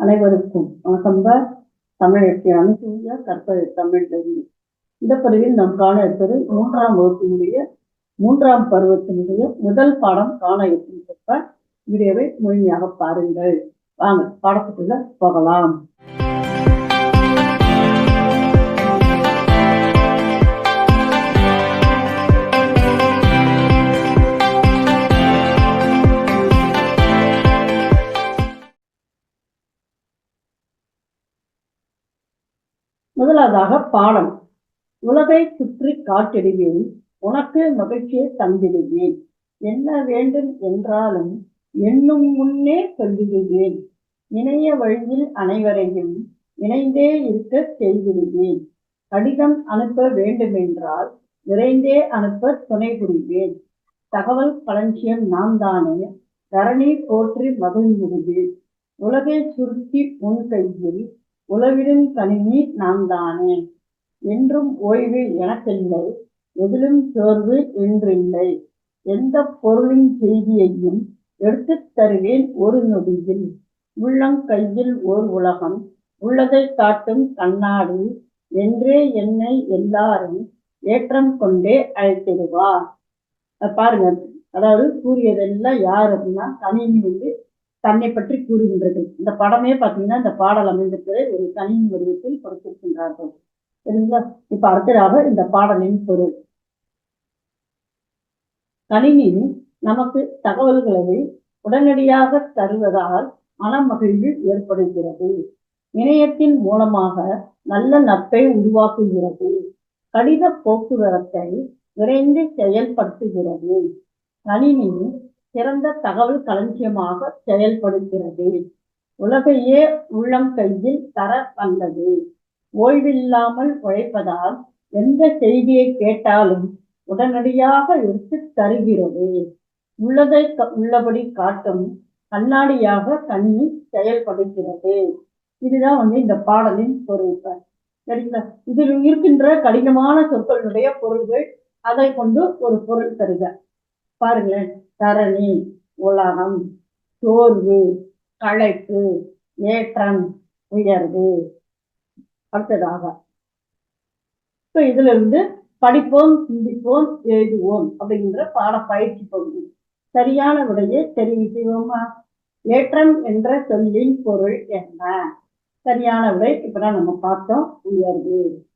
அனைவருக்கும் வணக்கம் தமிழத்தை அனுசூய கற்பது தமிழ் தெரியும் இந்த பதிவில் நாம் காண இருப்பது மூன்றாம் வகுப்பினுடைய மூன்றாம் பருவத்தினுடைய முதல் பாடம் காண இருக்கும் வீடியோவை முழுமையாக பாருங்கள். வாங்க பாடத்துக்குள்ள போகலாம். முதலாவதாக பாடம். உலகை சுற்றி காட்டிடுவேன் உனக்கு மகிழ்ச்சியை தந்திடுவேன். என்ன வேண்டும் என்றாலும் எண்ணும் முன்னே சொல்லிடுவேன். இணைய வழியில் அனைவரையும் இணைந்தே இருக்க செய்திடுவேன். கடிதம் அனுப்ப வேண்டுமென்றால் விரைந்தே அனுப்ப துணை புரிவேன். தகவல் களஞ்சியம் நான் தானே தரணி போற்றி மகிழ்ந்திடுவேன். உலகை சுருக்கி உன் கையில் உலகிடும் கனிமி நான் தானே என்றும் ஓய்வு எனக்கில்லை எதிலும் சோர்வு என்றில்லை. எந்த பொருளின் செய்தியையும் எடுத்துத் தருவேன் ஒரு நொடியில். உள்ளங்கையில் ஓர் உலகம் உள்ளதை காட்டும் கண்ணாடி என்றே என்னை எல்லாரும் ஏற்றம் கொண்டே அழைத்திடுவார். பாருங்க அதாவது கூறியதெல்லாம் யார் அப்படின்னா கணினி வந்து தன்னை பற்றி கூறுகின்றது. இந்த படமே பார்த்தீங்கன்னா இந்த பாடல் அமைந்திருப்பதை ஒரு கணினி வடிவத்தில் கொடுத்திருக்கின்றார்கள். சரிங்களா? இப்ப அடுத்ததாக இந்த பாடலின் பொருள். கணினி நமக்கு தகவல்களை உடனடியாக தருவதால் மனமகிழ்வு ஏற்படுகிறது. இணையத்தின் மூலமாக நல்ல நட்பை உருவாக்குகிறது. கடித போக்குவரத்தை விரைந்து செயல்படுத்துகிறது. கணினி சிறந்த தகவல் களஞ்சியமாக செயல்படுகிறது. உலகையே உள்ளம் கையில் தர வந்தது. ஓய்வில்லாமல் உழைப்பதால் எந்த செய்தியை கேட்டாலும் உடனடியாக எடுத்து தருகிறது. உள்ளதை உள்ளபடி காட்டும் கண்ணாடியாக கண்ணி செயல்படுகிறது. இதுதான் வந்து இந்த பாடலின் பொருள் சரிங்களா? இதில் இருக்கின்ற கடினமான சொற்களுடைய பொருள்கள் அதை கொண்டு ஒரு பொருள் தருக. பாருங்களேன். தரணி உலகம் சோர்வு களைப்பு ஏற்றம் உயர்வு. அடுத்ததாக. இப்போ இதுல இருந்து படிப்போம் சிந்திப்போம் எழுதுவோம் அப்படிங்கிற பாட பயிற்சி பகுதி. சரியான விடையை தெரிவு செய்வோமா ஏற்றம் என்ற சொல்லின் பொருள் என்ன? சரியான விடை இப்பதான் நம்ம பார்த்தோம் உயர்வு.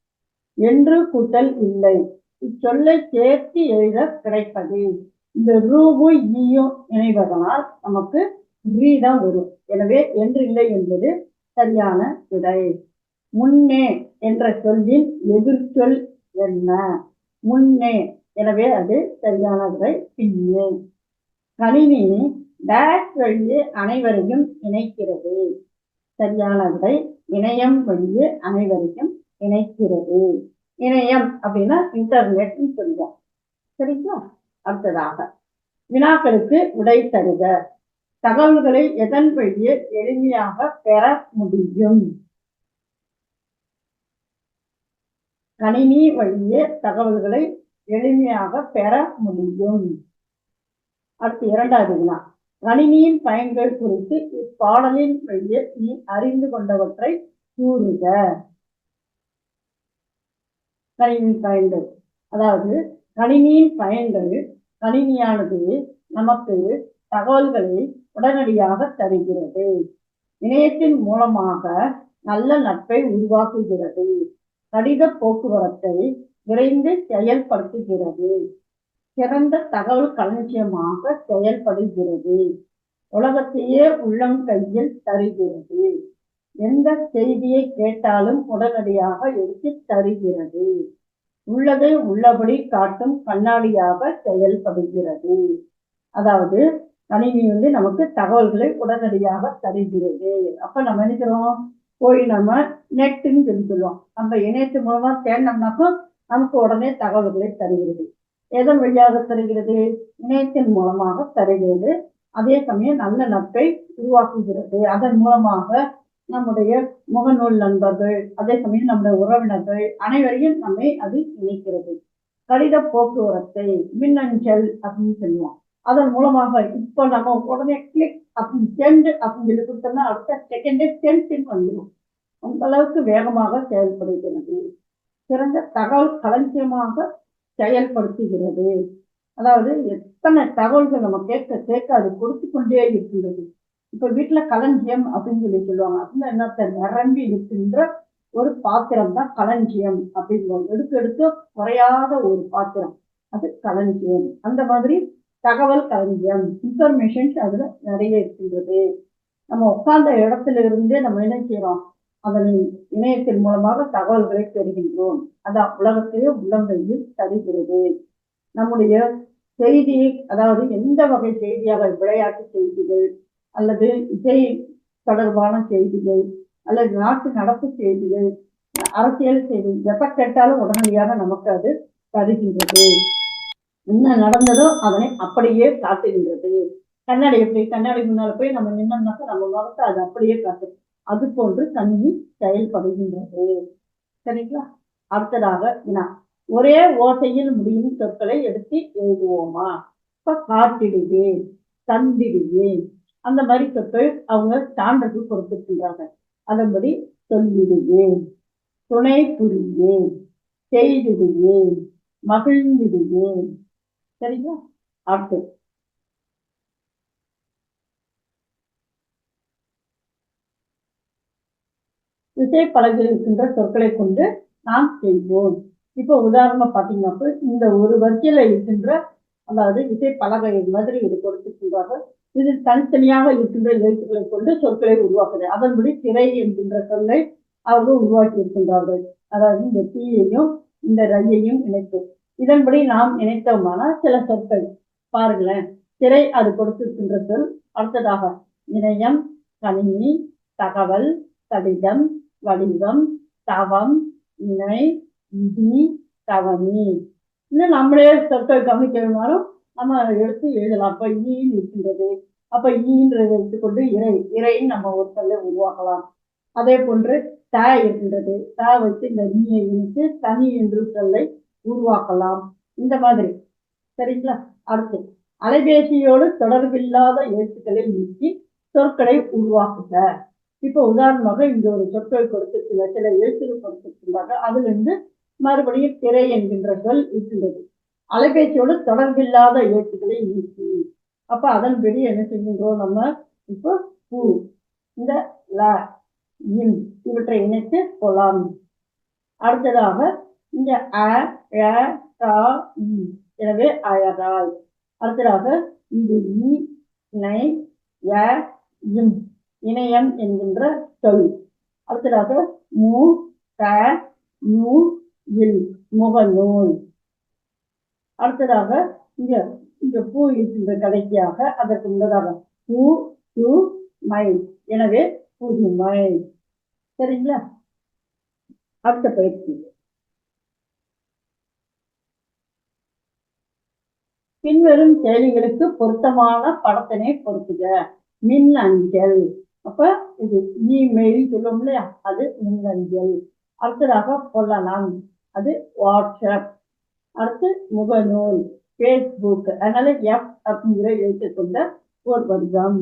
என்று கூட்டல் இல்லை. இச்சொல்லை சேர்த்து எழுத கிடைப்பது. இந்த ரூவும் ஈயும் இணைவதனால் நமக்கு ரீ தான் வரும். எனவே என்று இல்லை என்பது சரியான விடை. முன்னே என்ற சொல்லின் எதிர்ச்சொல் என்ன? முன்னே. எனவே அது சரியான விடை. பின்னே. கணினி டேஷ் வழியே அனைவரையும் இணைக்கிறது. சரியான விடை. இணையம் வழியே அனைவரையும் இணைக்கிறது. இணையம் அப்படின்னா இன்டர்நெட்னு சொல்லுவோம். சரிங்களா? அடுத்ததாக வினாக்களுக்கு விடை தருக. தகவல்களை எதன் வழியே எளிமையாக பெற முடியும்? கணினி வழியே தகவல்களை எளிமையாக பெற முடியும். அடுத்து இரண்டாவது வினா. கணினியின் பயன்கள் குறித்து இப்பாடலின் வழியே நீ அறிந்து கொண்டவற்றை கூறுக. கணினியின் பயன்கள். அதாவது கணினியின் பயன்கள் கணினியானது நமக்கு தகவல்களை உடனடியாக தருகிறது. இணையத்தின் மூலமாக நல்ல நட்பை உருவாக்குகிறது. கடித போக்குவரத்தை விரைந்து செயல்படுத்துகிறது. சிறந்த தகவல் களஞ்சியமாக செயல்படுகிறது. உலகத்தையே உள்ளம் கையில் தருகிறது. எந்த செய்தியை கேட்டாலும் உடனடியாக எடுத்து தருகிறது. உள்ளதை உள்ளபடி காட்டும் கண்ணாடியாக செயல்படுகிறது. அதாவது கணினி வந்து நமக்கு தகவல்களை உடனடியாக தருகிறது. அப்ப நம்ம நினைக்கிறோம் போய் நம்ம நெட்டுன்னு சொல்லி நம்ம இணையத்து மூலமா தேடினோம்னாக்கும் நமக்கு உடனே தகவல்களை தருகிறது. எதன் வழியாக தருகிறது? இணையத்தின் மூலமாக தருகிறது. அதே சமயம் நல்ல நட்பை உருவாக்குகிறது. அதன் மூலமாக நம்முடைய முகநூல் நண்பர்கள் அதே சமயம் நம்முடைய உறவினர்கள் அனைவரையும் நம்மை அது இணைக்கிறது. கடித போக்குவரத்தை மின்னஞ்சல் அப்படின்னு சொல்லுவோம். அதன் மூலமாக இப்போ நம்ம உடனே கிளிக் அப்படின்னு சென்ட் அப்படின்னு சொல்லி கொடுத்தோம்னா அடுத்த செகண்டே சென்ட் வந்துடும் அந்த அளவுக்கு வேகமாக செயல்படுகிறது. சிறந்த தகவல் களஞ்சியமாக செயல்படுத்துகிறது. அதாவது எத்தனை தகவல்கள் நம்ம கேட்க கேட்க அது கொடுத்து கொண்டே இருக்கின்றது. இப்ப வீட்டுல களஞ்சியம் அப்படின்னு சொல்லி சொல்லுவாங்க. அப்படின்னா என்னத்த நிரம்பி இருக்கின்ற ஒரு பாத்திரம் தான் களஞ்சியம் அப்படின்னு எடுத்து எடுத்து குறையாத ஒரு பாத்திரம். அது களஞ்சியம். அந்த மாதிரி தகவல் களஞ்சியம் இன்ஃபர்மேஷன்ஸ் அதுல நிறைய இருக்கின்றது. நம்ம உட்கார்ந்த இடத்துல இருந்தே நம்ம என்ன செய்யறோம்? அதன் இணையத்தின் மூலமாக தகவல்களை பெறுகின்றோம். அது உலகத்திலேயே உள்ளங்கையில் தருகிறது. நம்முடைய செய்தி அதாவது எந்த வகை செய்தியாக விளையாட்டு செய்திகள் அல்லது இசை தொடர்பான செய்திகள் அல்லது நாட்டு நடப்பு செய்திகள் அரசியல் செய்தி எப்ப கேட்டாலும் உடனடியாக நமக்கு அது தருகின்றது. என்ன நடந்ததோ அதனை அப்படியே காட்டுகின்றது. கண்ணாடி எப்படி? கண்ணாடி முன்னால போய் நம்ம நின்னோம்னாக்கா நம்ம முகத்தை அது அப்படியே காட்டு அது போன்று கணினி செயல்படுகின்றது. சரிங்களா? அடுத்ததாக வினா ஒரே ஓசையில் முடியும் சொற்களை எடுத்து எழுதுவோமா? இப்ப காட்டிடுவேன் தந்திடுவேன். அந்த மாதிரி சொற்கள் அவங்க சான்றுக்கு கொடுத்துருக்கின்றாங்க அதன்படி சொல்லிடுவேன் துணை புரிவேன் செய்திடுவேன் மகிழ்ந்திடுவேன். சரிங்களா அடுத்து. விசைப்பலகையில் இருக்கின்ற சொற்களை கொண்டு நாம் செய்வோம். இப்போ உதாரணமா பாத்தீங்கன்னா இந்த ஒரு வரிசையில இருக்கின்ற அதாவது விசை பலகை மாதிரி இது கொடுத்துருக்கின்றார்கள். இது தனித்தனியாக இருக்கின்ற எழுத்துக்களை கொண்டு சொற்களை உருவாக்குது. அதன்படி திரை என்கின்ற சொல்லை அவர்கள் உருவாக்கி இருக்கின்றார்கள் அதாவது இந்த தீயையும் இந்த ரையையும் இணைத்து. இதன்படி நாம் இணைத்தோமான சில சொற்கள். பாருங்களேன். திரை அது கொடுத்திருக்கின்ற சொல் அடுத்ததாக இணையம் கணினி தகவல் கடிதம் வடிவம் தவம் இணை விதி கவனி இன்னும் நம்மளே சொற்கள் கவனிக்க வேணாலும் நம்ம எடுத்து எழுதலாம். அப்ப ஈன்னு இருக்கின்றது அப்ப ஈன்றதை எடுத்துக்கொண்டு இறை இறைன்னு நம்ம ஒரு சொல்லை உருவாக்கலாம். அதே போன்று த இருக்கின்றது. த வச்சு இந்த நீயை இணைத்து தனி என்று சொல்லை உருவாக்கலாம். இந்த மாதிரி. சரிங்களா? அடுத்து. அலைபேசியோடு தொடர்பில்லாத எழுத்துக்களை நீக்கி சொற்களை உருவாக்குக. இப்போ உதாரணமாக இங்க ஒரு சொற்கள் கொடுத்திருக்கிற சில எழுத்துக்கள் கொடுத்திருக்கின்றாங்க அதுல இருந்து மறுபடியும் திரை என்கின்ற சொல் இருக்கின்றது. அலைபேசியோடு தொடர்பில்லாத ஏற்றுகளை நீக்கி. அப்ப அதன்படி என்ன செய்கின்றோம் நம்ம இப்போ பூ இந்த ல இன் இவற்றை இணைத்து கொள்ளலாம். அடுத்ததாக இந்த அ ழ இ எனவே அழகாய் அடுத்ததாக இது இ நை ய இம் இணையம் என்கின்ற சொல். அடுத்ததாக மு க நூ இல் முகநூல். அடுத்ததாக இங்க இங்க பூ இருக்கின்ற கடைசியாக அதற்கு முன்னதாக பூ டூ மைல் எனவே புதுமை சரிங்களா? அடுத்த பயிற்சி. பின்வரும் செயலிகளுக்கு பொருத்தமான படத்தினை பொருத்துக. மின் அஞ்சல். அப்ப இது இமெயில் சொல்லுவோம் இல்லையா? அது மின் அஞ்சல். அடுத்ததாக கொள்ளலாம். அது வாட்ஸ்அப். அடுத்து முகநூல் ஃபேஸ்புக் அதனால எஃப் அப்படிங்கிற எழுத்து கொண்ட ஒரு வடிவம்.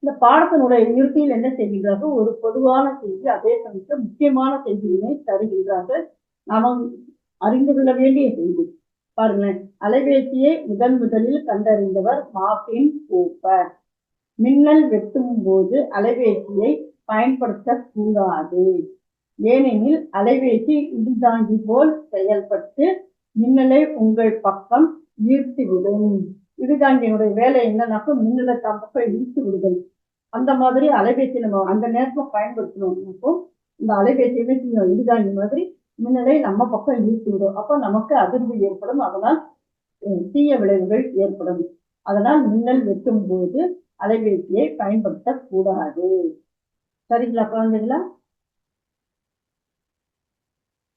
இந்த பாடத்தினுடைய இறுதியில் என்ன செய்கின்றார்கள்? ஒரு பொதுவான செய்தி அதே சமயத்தில் முக்கியமான செய்தியினை தருகின்றார்கள். நாம் அறிந்து கொள்ள வேண்டிய செய்தி. பாருங்களேன். அலைபேசியை முதன் முதலில் கண்டறிந்தவர் மார்டின் கூப்பர். மின்னல் வெட்டும் போது அலைபேசியை பயன்படுத்தக்கூடாது. ஏனெனில் அலைபேசி இடிதாங்கி போல் செயல்பட்டு மின்னலை உங்கள் பக்கம் ஈர்த்துவிடும். இடிதாங்கியினுடைய வேலை என்னன்னாக்கா மின்னலை தம் பக்கம் ஈர்த்து விடுதல் அந்த மாதிரி அலைபேசி நம்ம அந்த நேரத்துல பயன்படுத்தணும்னாக்கோ இந்த அலைபேசி இடிதாங்கி மாதிரி மின்னலை நம்ம பக்கம் ஈர்த்து விடும் அப்போ நமக்கு அதிர்வு ஏற்படும். அதனால் தீய விளைவுகள் ஏற்படும். அதனால் மின்னல் வெட்டும் போது அலைபேசியை பயன்படுத்தக்கூடாது. சரிங்களா குழந்தைங்களா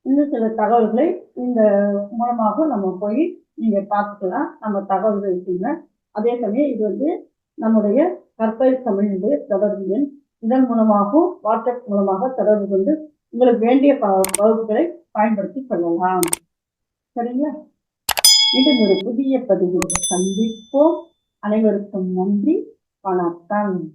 இன்னும் சில தகவல்களை இந்த மூலமாக நம்ம போய் நீங்க பார்த்துக்கலாம். நம்ம தகவல்கள் இருக்குங்க. அதே சமயம் இது வந்து நம்முடைய கற்பை தமிழ் தொடர்பு எண். இதன் மூலமாகவும் வாட்ஸ்அப் மூலமாக தொடர்பு கொண்டு உங்களுக்கு வேண்டிய ப- வகுப்புகளை பயன்படுத்தி கொள்ளலாம். சரிங்களா? மீண்டும் ஒரு புதிய பதிவு சந்திப்போம். அனைவருக்கும் நன்றி. வணக்கம்.